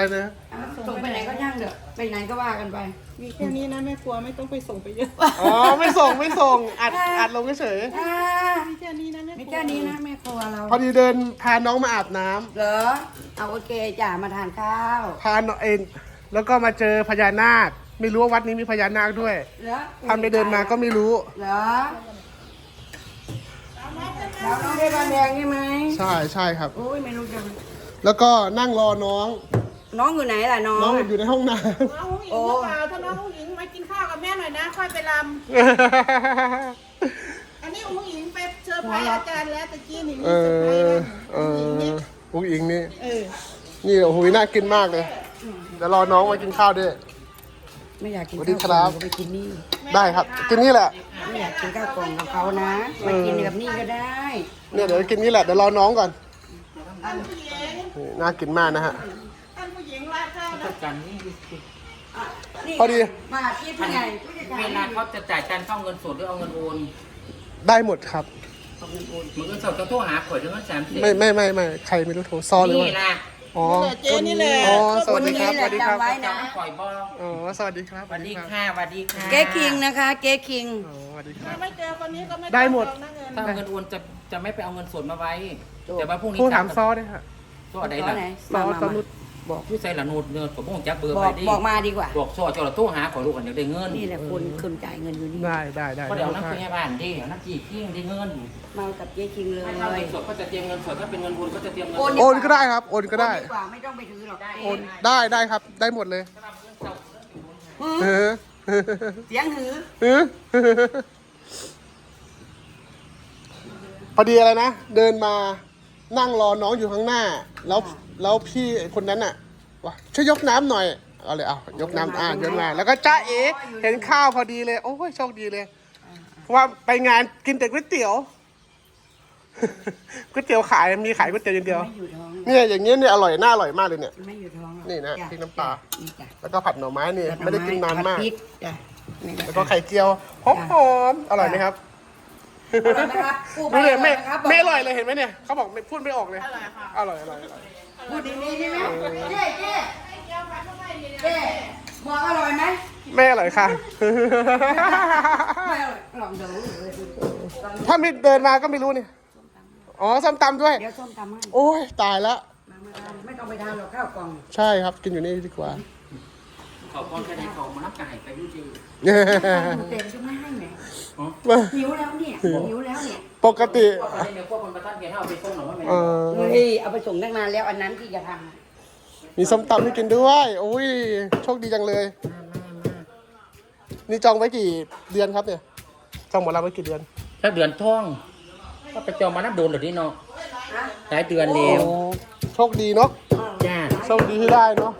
อะไรนะส่งไปไหนก็ย่างเถอะไปไหนก็ว่ากันไป มีแค่นี้นะแม่ครัวไม่ต้องไปส่งไปเยอะอ๋อไม่ส่งไม่ส่งอัดอัดลงเฉยอ่ามีแค่นี้นะแม่มีครัวแค่นี้นะแม่ครัวเราๆพอดีเดินพาน้องมาอาบน้ำเหรอเอาโอเคจ้ามาทานข้าวพาน้องเอ็นแล้วก็มาเจอพญานาค ไม่รู้ว่าวัดนี้มีพญานาคด้วยเหรอทำไปเดินมาก็ไม่รู้เหรอแล้วน้องได้บานแดงใช่ไหมใช่ใช่ครับ โอ้ยไม่รู้จะแล้วก็นั่งรอน้อง น้องอยู่ไหนล่ะน้องน้องอะ อยู่ในห้องน้น้องหญิงหรือเปล่าถ้าน้องหญิงมากินข้าวกับแม่หน่อยนะ ค่อยไปลำำ อันนี้อุ้งหญิงไปเชิญพายอาจารย์แล้วตะกี้นี่มีเอเซอร์ไพรอ ส์เอนะออุ้งอิงนี่ เออนี่โอ้โหน่ากินมากเลย เดี๋ยวรอน้องมากินข้าวด้วย ไม่อยากกินสวัสดีข้าวครับกล่องก็ไปกินนี่ได้ครับ กินนี่แหละ ไม่อยากกินข้าวกล่องกับเขานะมากินกับนี่ก็ได้เนี่ยเดี๋ยวกินนี่แหละ เดี๋ยวรอน้องก่อนท่านผู้หญิงนี่น่ากินมากนะฮะ กันนี่นี่พอดี มาที่ผู้ใหญ่ผู้จัดการเวลาเขาจะจ่ายการเข้าเงินสดหรือเอาเงินโอนได้หมดครับ เอาเงินโอนมึงก็สดจะโทรหาข่อยถึงเงินสามสิบไม่ไม่ไม่ไม่ใครไม่รู้โทรซ้อนหรือนี่ว่านะอ๋อ เจ๊นี่แหละอ๋อ สวัสดีครับสนวัสดีนี้แหละครับ จำไว้นะจำข่อยบ้องอ๋อ สวัสดีครับสวัสดีค่ะสวัสดีค่ะเก๊คิงนะคะ เก๊คิง อ๋อสวัสดีครัถ้าบไม่เจอคนนี้ก็ไม่ได้หมด ต้องเอานะเงินถ้าเอาเงินโอนจะจะไม่ไปเอาเงินสดมาไว้ถูกแต่ว่าพรุ่งนี้ผู้ถามกลับซ้อได้ฮะซ้อใดตอล่ะนไหนซ้อมาซ้อมานุช บอกผู้ใส่ละนูดเงินผมต้องจักเบอร์บไปอกดิบอกมาดีกว่า บอกซ้อจะเราโทรหาข่อยลูกกันเดี๋ยวได้เงินนี่แหละคนคนจ่ายเงินอยู่นี่ได้ได้ได้ก็เดี๋ยวเอาได้น้ำพยาบาลดิเอาน้ำจีบที่ได้เงินมากับเจ๊คิงเลยถ้าเงินสดก็จะเตรียมเงินสดถ้าเป็นเงินโอนก็จะเตรียมเงินโอนโอนก็ได้ครับ โอนก็ได้ดีกว่าไม่ต้องไปถือหรอกโอนได้ได้ครับ ได้หมดเลยหืเอออเสียงหือเออพอดีอะไรนะ เดินมานั่งรอน้องอยู่ข้างหน้า แล้ว แล้วพี่คนนั้นอะว่าช่วยยกน้ำหน่อยเอาเลยเอายกน้ำอ่ายกมาแล้วก็จ้าเอ๋เห็นข้าวพอดีเลย โอ้ยโชคดีเลยเพราะว่าไปงานกินแต่ก๋วยเตี๋ยวก๋วยเตี๋ยวขายมีขายก๋วยเตี๋ยวอย่างเดียว ไม่อยู่ท้องเนี่ยอย่างเงี้ยเนี่ยอร่อยน่าอร่อยมากเลยเนี่ย ไม่อยู่ท้องหรอกนี่นะจ้พริกน้ำปลา นี่จ้ะแล้วก็ผัดหน่อไม้นี่ไม่ได้กินนานมาก ผัดพริจ้ะนี่นะแล้วก็ไข่เจียวหอมๆอร่อยไหมครับ อร่อยไหมครับกู้ดูภัยเลยไม่อร่อยไหมครับไม่อร่อยเลยเห็นไหมเนี่ยเขาบอกไม่พูดไม่ออกเลย อร่อยอร่อยอร่อยพูดดีๆใช่ไหมเจ๊เจ๊เจ๊บอกอร่อยไหมไม่อร่อยค่ะ ไม่อร่อยลองดูเลยถ้าไม่เดินมาก็ไม่รู้นี่อ๋อส้มตำด้วย เดี๋ยวส้มตำให้โอ้ยตายแล้ว มามาทานไม่ต้องไปทานหรอกข้าวกล่อง ใช่ครับกินอยู่นี่ดีกว่าเขาก้อนแค่ไหนเขามานับไก่ไปยุ่งจีเต็มจะไม่ให้ไหนอ๋อหิวแล้วเนี่ยหิวแล้วเนี่ยปกติพวกประเด็นเดี๋ยวพวกคนประทัดเกียร์เอาไปส่งหน่อยว่าไม่เออเฮ้ยเอาไปส่งตั้งนานแล้วอันนั้นที่จะทำอะมีส้มตำให้กินด้วยโอ้ยโชคดีจังเลย นี่จองไว้กี่เดือนครับเนี่ยจองหมดแล้วไว้กี่เดือนถ้าเดือนท่อง ก็ไปจองมานับโดนเดี๋ยวนี้เนาะหลายเดือนแล้วโอ้โชคดีเนาะจ้าโชคดีที่ได้เนาะ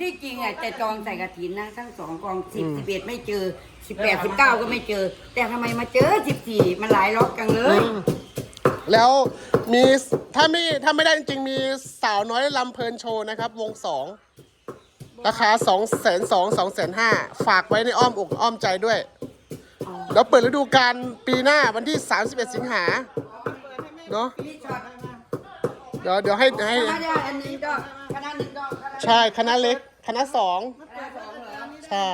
ที่จริงอะจะจองใส่กระถินนะทั้งสองกองสิบสิบเอ็ดไม่เจอสิบแปดสิบเก้าก็ไม่เจอ แต่ทำไมมาเจอสิบสี่มันหลายล็อกกันเลย แล้วมีถ้าไม่ถ้าไม่ได้จริงๆมีสาวน้อยลำเพลินโชว์นะครับ วงสองราคา2องแสนสองสองแสนห้าฝากไว้ในอ้อมอกอ้อมใจด้วย แล้วเปิดฤดูกาลปีหน้าวันที่ 31 สิงหาเนาะมีช็อตเดี๋ยวเดี๋ยวให้ให้คณะญาติอันนี้ก็คณะหนึ่งก็คณะ ใช่คณะเล็ก คณะสองคณะสองเหรอใช่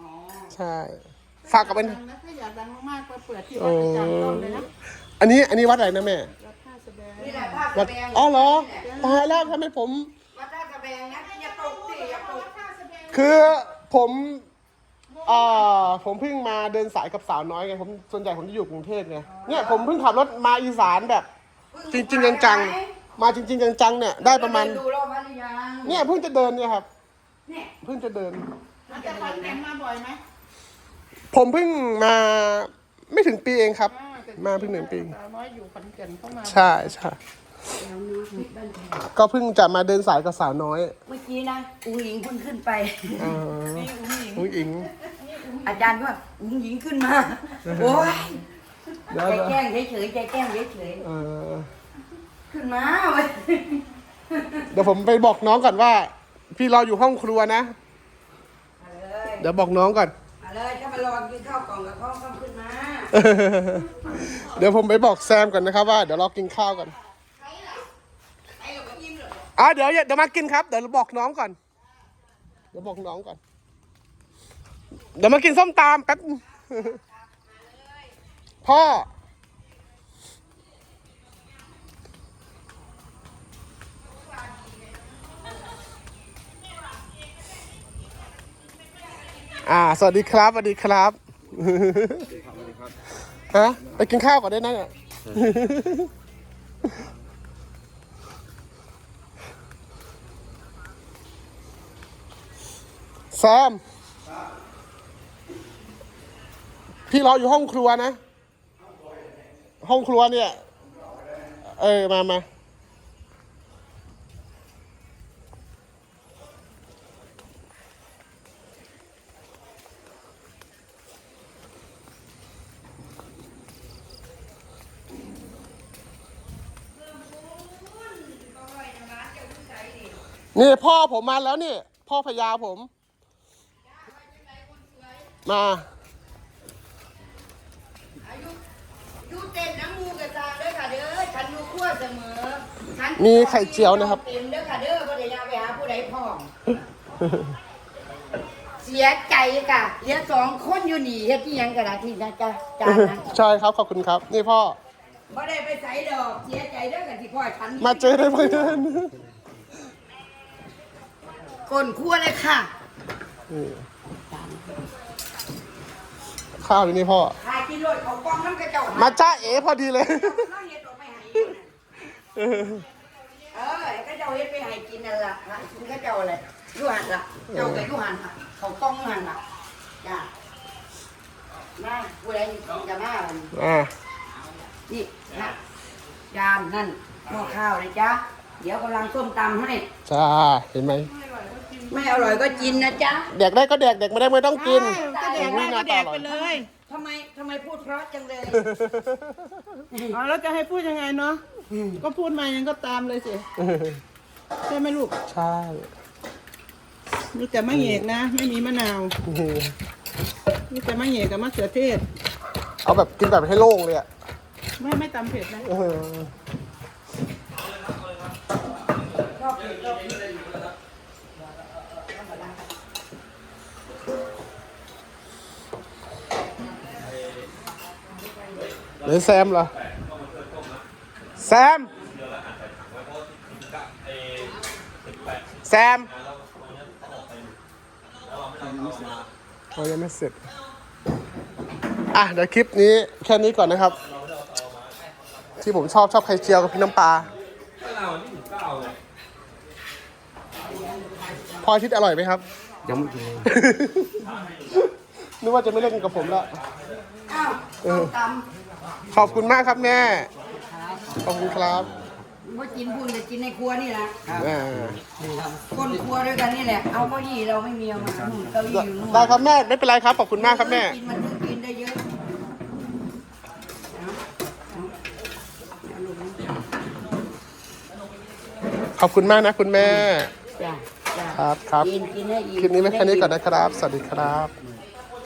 อ๋อใช่ฝากกับเป็นดังนะถ้าอยากดังมากๆก็เปิดที่วัดอาจารย์ต้อมเลยนะอันนี้อันนี้วัดอะไรนะแม่วัดท่าสะแบงนี่แหละท่าวัสะดแบงอ๋อเหรอตายแล้วทำไมผม วัดท่าสะแบงนะอย่าตกสิอย่าตกคือผมเอ่อผมเพิ่งมาเดินสายกับสาวน้อยไงผมส่วนใหญ่ผมจะอยู่กรุงเทพไงเนี่ยผมเพิ่งขับรถมาอีสานแบบ จริง ๆ จังๆมาจริง ๆ จังๆเนี่ยได้ประมาณดูรอบวัดหรือยังเนี่ยเพิ่งจะเดินเนี่ยครับ เนี่ยเพิ่งจะเดินอาจารย์ฟันแข็งมาบ่อยไหมผมเพิ่งมาไม่ถึงปีเองครับ มาเพิ่งหนึ่งปี สาวน้อยอยู่ขอนแก่นเข้ามาใช่ใช่ก็เพิ่งจะมาเดินสายกับสาวน้อยเมื่อกี้นะอุ้งหญิงเพิ่งขึ้นไป เอออุ้งอิงอาจารย์ก็ว่าอุ้งหญิงขึ้นมาโอ้ยเดี๋ยวใจเดี๋ยวแกล้งเฉยๆใจแกล้งเฉยเออๆขึ้นมาเว้ย เดี๋ยวผมไปบอกน้องก่อนว่า พี่รออยู่ห้องครัวนะ มาเลยเดี๋ยวบอกน้องก่อน มาเลยถ้ามารอกินข้าวกล่องกับข้าวต้องขึ้นมาเดี๋ยวผมไปบอกแซมก่อนนะครับว่าเดี๋ยวเรากินข้าวกันไอ้เราก็ยิ้มเลยอะเดี๋ยวเดี๋ยวมากินครับ เดี๋ยวบอกน้องก่อน เดี๋ยวบอกน้องก่อน เดี๋ยวมากินส้มตามแป๊บ พ่อ อ่า สวัสดีครับ สวัสดีครับฮะไปกินข้าวก่อนได้นะเนี่ยแซม พี่รออยู่ห้องครัวนะ ห้องครัวเนี่ย เออ มามา นี่พ่อผมมาแล้วนี่ พ่อพญาผม มายูเต็มน้ำมูกกระจางเด้อค่ะเด้อฉันอยู่ขั้วเสมอฉันมีไข่เจียวนะครับ เต็มเด้อค่ะเด้อบ่ได้ยาไปหาผู้ใดพ่องเสียใจค่ะเหลือสองคนอยู่นี่เฮ็ดที่ยังกระดาษที่นะจ๊ะจานนะใช่ครับขอบคุณครับ นี่พ่อบ่ได้ไปใส่ดอก เสียใจเด้อกันที่พ่อฉันมาเจอได้เพื่อน ก้นขั้วเลยค่ะข้าวอยู่นี่พ่อากินโลดเขากล้องน้ำกระจ้ามาจ้าเอ๋พอดีเลยน้องเฮ็ดออกไปให้อยู่น่ะเออไอ้กระเจ้าเฮ็ดไปให้กินนั่นล่ะหากินกระเจ้าอะไรอยู่หันล่ะ เจ้าก็อยู่หันล่ะเขากล้องยูหันล่ะจ้ามาผู้ใดจะมาบัดนี้อ่านี่นะจานนั่นหม้อข้าวเลยจ้าเดี๋ยวกำลังส้มตำให้ จ้า เห็นไหม ไม่อร่อยก็กินนะจ๊ะแดกได้ก็แดกแดกไม่ได้ไม่ต้องกิน ก็แดกได้ก็แดกไปเลยทำไมทำไมพูดเพราะจังเลยอ๋อแล้วจะให้พูดยังไงเนาะก็พูดมายังก็ตามเลยสิใช่ไหมลูกใช่มีแต่มะเหยกนะ ไม่มีมะนาวมีแต่มะเหยกกับมะเขือเทศ เอาแบบกินแบบให้โล่งเลยอะไม่ไม่ตำเผ็ดนะเออชอบเผ็ดชอบเผ็ด รือแซมเหรอ แซม แซมเขายังไม่เสร็จ อะเดี๋ยวคลิปนี้แค่นี้ก่อนนะครับ ที่ผมชอบชอบไข่เจียวกับพี่น้ำปลาพออาทิตย์อร่อยไหมครับ ยังไม่กินนึกว่าจะไม่เล่นกับผมแล้ว อ้าวส้มต ขอบคุณมากครับแม่ ขอบคุณครับำว่ากินบุญแต่กินในครัวนี่แหละอ่าคนครัวด้วยกันนี่แหละ เอาเก้าอี้เราไม่มีเอามาหนุนเก้าอี้อยู่นู่นได้ครับแม่ไม่เป็นไรครับขอบคุณมากครับแม่ กินมันถึงกินได้เยอะขอบคุณมากนะคุณแม่ จ้ะจ้ะครับครับกินกินให้อิ่ม คลิปนี้ไม่แค่นี้ก่อนกิให้นะครับ สวัสดีครับอิ่ม